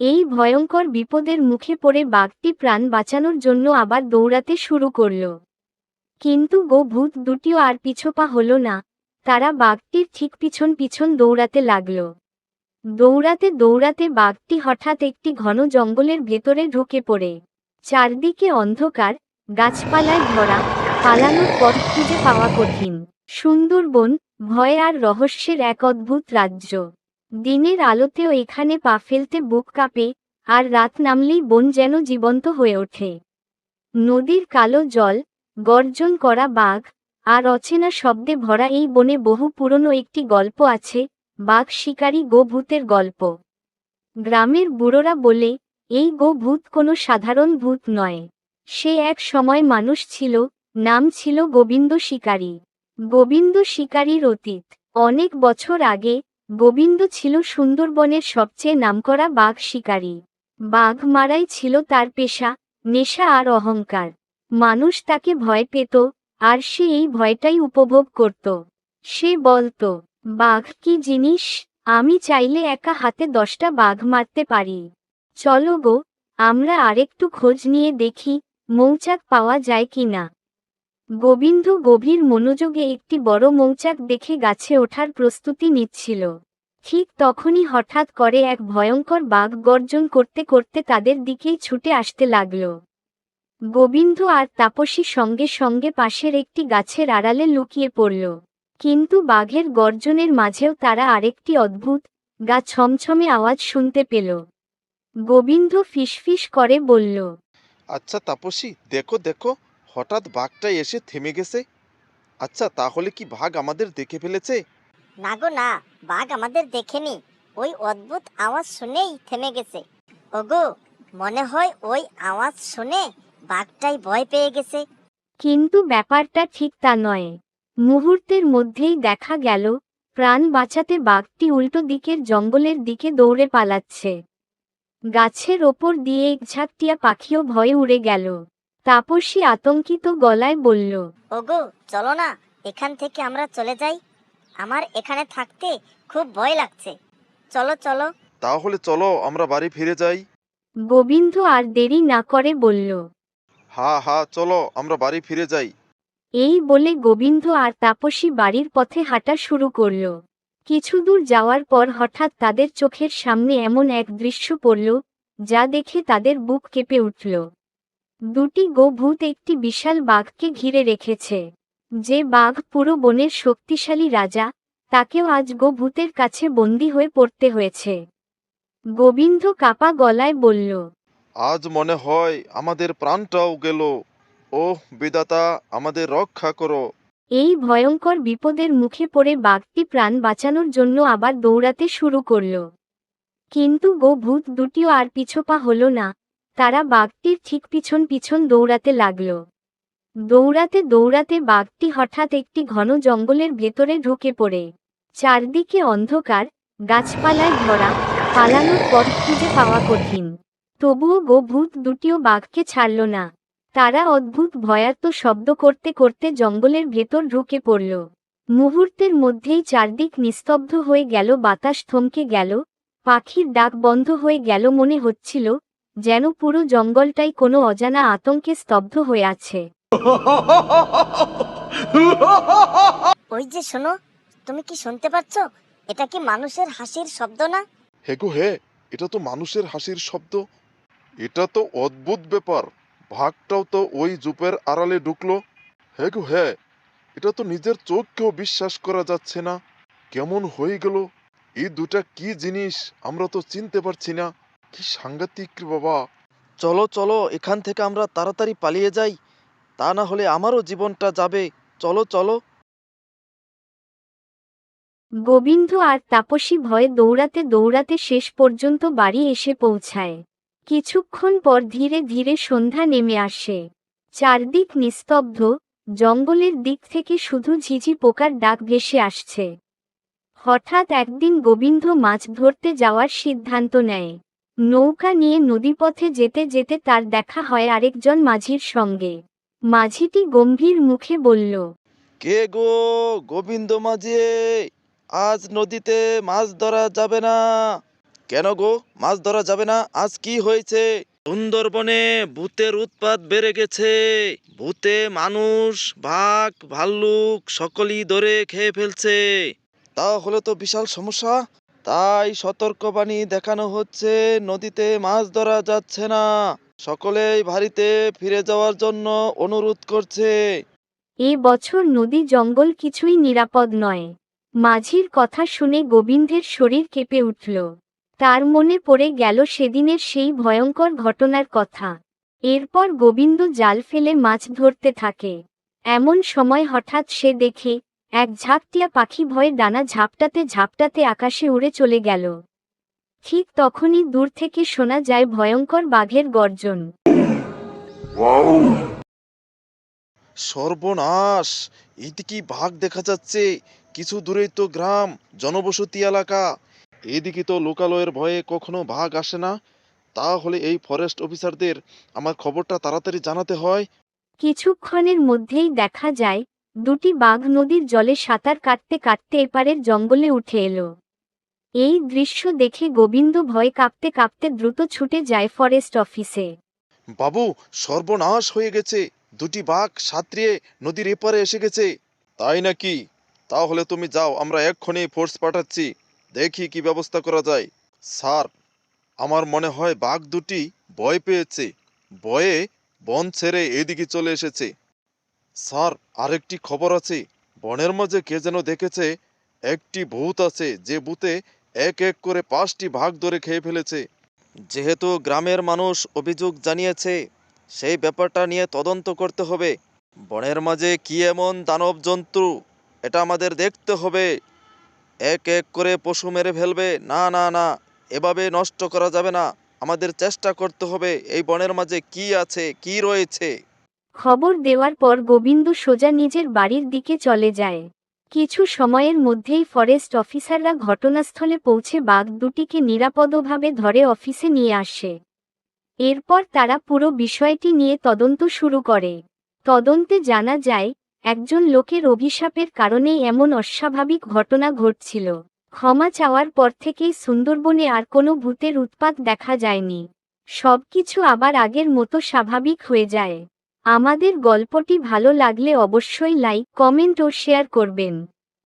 এই ভয়ঙ্কর বিপদের মুখে পড়ে বাঘটি প্রাণ বাঁচানোর জন্য আবার দৌড়াতে শুরু করল। কিন্তু গো ভূত, দুটিও আর পিছোপা হল না। তারা বাঘটির ঠিক পিছন পিছন দৌড়াতে লাগল। দৌড়াতে দৌড়াতে বাঘটি হঠাৎ একটি ঘন জঙ্গলের ভেতরে ঢুকে পড়ে। চারদিকে অন্ধকার, গাছপালায় ভরা, পালানোর পথ খুঁজে পাওয়া কঠিন। সুন্দরবন ভয় আর রহস্যের এক অদ্ভুত রাজ্য। দিনের আলোতেও এখানে পা ফেলতে বুক কাঁপে, আর রাত নামলেই বন যেন জীবন্ত হয়ে ওঠে। নদীর কালো জল, গর্জন করা বাঘ, আর অচেনা শব্দে ভরা এই বনে বহু পুরনো একটি গল্প আছে, বাঘ শিকারী গো ভূতের গল্প। গ্রামের বুড়োরা বলে, এই গো ভূত কোনো সাধারণ ভূত নয়। সে এক সময় মানুষ ছিল, নাম ছিল গোবিন্দ শিকারী। গোবিন্দ শিকারীর অতীত। অনেক বছর আগে গোবিন্দ ছিল সুন্দরবনের সবচেয়ে নামকরা বাঘ শিকারী। বাঘ মারাই ছিল তার পেশা, নেশা আর অহংকার। মানুষ তাকে ভয় পেত, আর সে এই ভয়টাই উপভোগ করত। সে বলতো, বাঘ কি জিনিস? আমি চাইলে একা হাতে দশটা বাঘ মারতে পারি। চলো গো, আমরা আরেকটু খোঁজ নিয়ে দেখি, মৌচাক পাওয়া যায় কিনা। গোবিন্দ গভীর মনোযোগে একটি বড় মৌচাক দেখে গাছে ওঠার প্রস্তুতি নিচ্ছিল। ঠিক তখনই হঠাৎ করে এক ভয়ঙ্কর বাঘ গর্জন করতে করতে তাদের দিকেই ছুটে আসতে লাগল। গোবিন্দ আর তাপসী সঙ্গে সঙ্গে পাশের একটি গাছের আড়ালে লুকিয়ে পড়ল। কিন্তু বাঘের গর্জনের মাঝেও তারা আরেকটি অদ্ভুত, গা ছমছমে আওয়াজ শুনতে পেল। গোবিন্দ ফিসফিস করে বলল আচ্ছা তাপসী, দেখো দেখো হঠাৎ বাঘটা এসে থেমে গেছে। আচ্ছা তাহলে কি বাঘ আমাদের দেখে ফেলেছে? না গো না বাঘ আমাদের দেখেনি। ওই অদ্ভুত আওয়াজ শুনেই থেমে গেছে। ওগো মনে হয় ওই আওয়াজ শুনে বাঘটাই ভয় পেয়ে গেছে। কিন্তু ব্যাপারটা ঠিক তা নয়। মুহূর্তের মধ্যেই দেখা গেল প্রাণ বাঁচাতে বাঘটি উল্টো দিকের জঙ্গলের দিকে দৌড়ে পালাচ্ছে। গাছের ওপর দিয়ে এক ঝাঁকটিয়া পাখিও ভয়ে উড়ে গেল। তাপসী আতঙ্কিত গলায় বলল ওগো চলো না এখান থেকে আমরা চলে যাই। আমার এখানে থাকতে খুব ভয় লাগছে। চলো চলো। তাহলে চলো আমরা বাড়ি ফিরে যাই। গোবিন্দ আর দেরি না করে বলল হা হা চলো আমরা বাড়ি ফিরে যাই। এই বলে গোবিন্দ আর তাপসী বাড়ির পথে হাঁটা শুরু করল। কিছু দূর যাওয়ার পর হঠাৎ তাদের চোখের সামনে এমন এক দৃশ্য পড়ল যা দেখে তাদের বুক কেঁপে উঠল। দুটি গোভূত একটি বিশাল বাঘকে ঘিরে রেখেছে। যে বাঘ পুরো বনের শক্তিশালী রাজা তাকেও আজ গোভূতের কাছে বন্দী হয়ে পড়তে হয়েছে। গোবিন্দ কাপা গলায় বলল আজ মনে হয় আমাদের প্রাণটাও গেল। ওহ বিদাতা আমাদের রক্ষা করো। এই ভয়ঙ্কর বিপদের মুখে পড়ে বাঘটি প্রাণ বাঁচানোর জন্য আবার দৌড়াতে শুরু করল। কিন্তু গো ভূত দুটিও আর পিছোপা হল না। তারা বাঘটির ঠিক পিছন পিছন দৌড়াতে লাগল। দৌড়াতে দৌড়াতে বাঘটি হঠাৎ একটি ঘন জঙ্গলের ভেতরে ঢুকে পড়ে। চারদিকে অন্ধকার, গাছপালায় ভরা, পালানোর পথ খুঁজে পাওয়া কঠিন। তবুও গো ভূত দুটিও বাঘকে ছাড়ল না। তারা অদ্ভুত ভয়ার্ত শব্দ করতে করতে জঙ্গলের ভেতর ঢুকে পড়ল। মুহূর্তের মধ্যেই চারদিক নিস্তব্ধ হয়ে গেল, বাতাস থমকে গেল, পাখির ডাক বন্ধ হয়ে গেল মনে হচ্ছিল যেন পুরো জঙ্গলটাই কোনো অজানা আতঙ্কে স্তব্ধ হয়ে আছে। ওই যে শোনো তুমি কি শুনতে পাচ্ছ? এটা কি মানুষের হাসির শব্দ না? হে গো হে এটা তো মানুষের হাসির শব্দ। এটা তো অদ্ভুত ব্যাপার। ভাগটাও তো ওই জুপের আড়ালে ঢুকলো। হে গো হে এটা তো নিজের চোখকেও বিশ্বাস করা যাচ্ছে না। কেমন হয়ে গেল? এই দুটা কি জিনিস? আমরা তো চিনতে পারছি না। কি সাংঘাতিক বাবা। চলো চলো এখান থেকে আমরা তাড়াতাড়ি পালিয়ে যাই। তা না হলে আমারও জীবনটা যাবে। চলো চলো। গোবিন্দ আর তাপসী ভয়ে দৌড়াতে দৌড়াতে শেষ পর্যন্ত বাড়ি এসে পৌঁছায়। কিছুক্ষণ পর ধীরে ধীরে সন্ধ্যা নেমে আসে। চারদিক নিস্তব্ধ জঙ্গলের দিক থেকে শুধু ঝিঝি পোকার ডাক ভেসে আসছে। হঠাৎ একদিন গোবিন্দ মাছ ধরতে যাওয়ার সিদ্ধান্ত নেয়। নৌকা নিয়ে নদীপথে যেতে যেতে তার দেখা হয় আরেকজন মাঝির সঙ্গে। মাঝিটি গম্ভীর মুখে বলল, কে গো গোবিন্দ মাঝি? আজ নদীতে মাছ ধরা যাবে না। কেন গো? মাছ ধরা যাবে না? আজ কি হয়েছে? সুন্দরবনে ভূতের উৎপাত বেড়ে গেছে। ভূতে মানুষ, বাঘ, ভাল্লুক সকলই ধরে খেয়ে ফেলছে। তাহলে তো বিশাল সমস্যা। তাই সতর্কবাণী দেখানো হচ্ছে, নদীতে মাছ ধরা যাচ্ছে না। সকলেই বাড়িতে ফিরে যাওয়ার জন্য অনুরোধ করছে। এ বছর নদী জঙ্গল কিছুই নিরাপদ নয়। মাঝির কথা শুনে গোবিন্দের শরীর কেঁপে উঠল। তার মনে পড়ে গেল সেদিনের সেই ভয়ঙ্কর ঘটনার কথা। এরপর গোবিন্দ জাল ফেলে মাছ ধরতে থাকে। এমন সময় হঠাৎ সে দেখে এক ঝাপটিয়া পাখি ভয়ে ডানা ঝাপটাতে ঝাপটাতে আকাশে উড়ে চলে গেল। ঠিক তখনই দূর থেকে শোনা যায় ভয়ঙ্কর বাঘের গর্জন। সর্বনাশ! এইদিকে বাঘ দেখা যাচ্ছে? কিছু দূরেই তো গ্রাম জনবসতি এলাকা। এদিকে তো লোকালয়ের ভয়ে কখনো বাঘ আসে না। তাহলে এই ফরেস্ট অফিসারদের আমার খবরটা তাড়াতাড়ি জানাতে হয়। কিছুক্ষণের মধ্যেই দেখা যায় দুটি বাঘ নদীর জলে সাঁতার কাটতে কাটতে এপারের জঙ্গলে উঠে এলো। এই দৃশ্য দেখে গোবিন্দ ভয় কাঁপতে কাঁপতে দ্রুত ছুটে যায় ফরেস্ট অফিসে। বাবু, সর্বনাশ হয়ে গেছে। দুটি বাঘ সাঁতরিয়ে নদীর এপারে এসে গেছে। তাই নাকি? তাহলে তুমি যাও, আমরা এক্ষুনি ফোর্স পাঠাচ্ছি। দেখি কি ব্যবস্থা করা যায়। স্যার, আমার মনে হয় বাঘ দুটি ভয় পেয়েছে। ভয়ে বন ছেড়ে এদিকে চলে এসেছে। স্যার, আরেকটি খবর আছে। বনের মাঝে কে যেন দেখেছে, একটি ভূত আছে যে ভূতে এক এক করে পাঁচটি ভাগ ধরে খেয়ে ফেলেছে। যেহেতু গ্রামের মানুষ অভিযোগ জানিয়েছে, সেই ব্যাপারটা নিয়ে তদন্ত করতে হবে। বনের মাঝে কি এমন দানব জন্তু এটা আমাদের দেখতে হবে। এক এক করে পশু মেরে ফেলবে, না না না, এভাবে নষ্ট করা যাবে না। আমাদের চেষ্টা করতে হবে, এই বনের মাঝে কি আছে, কি রয়েছে? খবর দেওয়ার পর গোবিন্দ সোজা নিজের বাড়ির দিকে চলে যায়। কিছু সময়ের মধ্যেই ফরেস্ট অফিসাররা ঘটনাস্থলে পৌঁছে বাঘ দুটিকে নিরাপদভাবে ধরে অফিসে নিয়ে আসে। এরপর তারা পুরো বিষয়টি নিয়ে তদন্ত শুরু করে। তদন্তে জানা যায়, একজন লোকের অভিশাপের কারণেই এমন অস্বাভাবিক ঘটনা ঘটছিল। ক্ষমা চাওয়ার পর থেকেই সুন্দরবনে আর কোনো ভূতের উৎপাত দেখা যায়নি। সবকিছু আবার আগের মতো স্বাভাবিক হয়ে যায়। আমাদের গল্পটি ভালো লাগলে অবশ্যই লাইক কমেন্ট ও শেয়ার করবেন।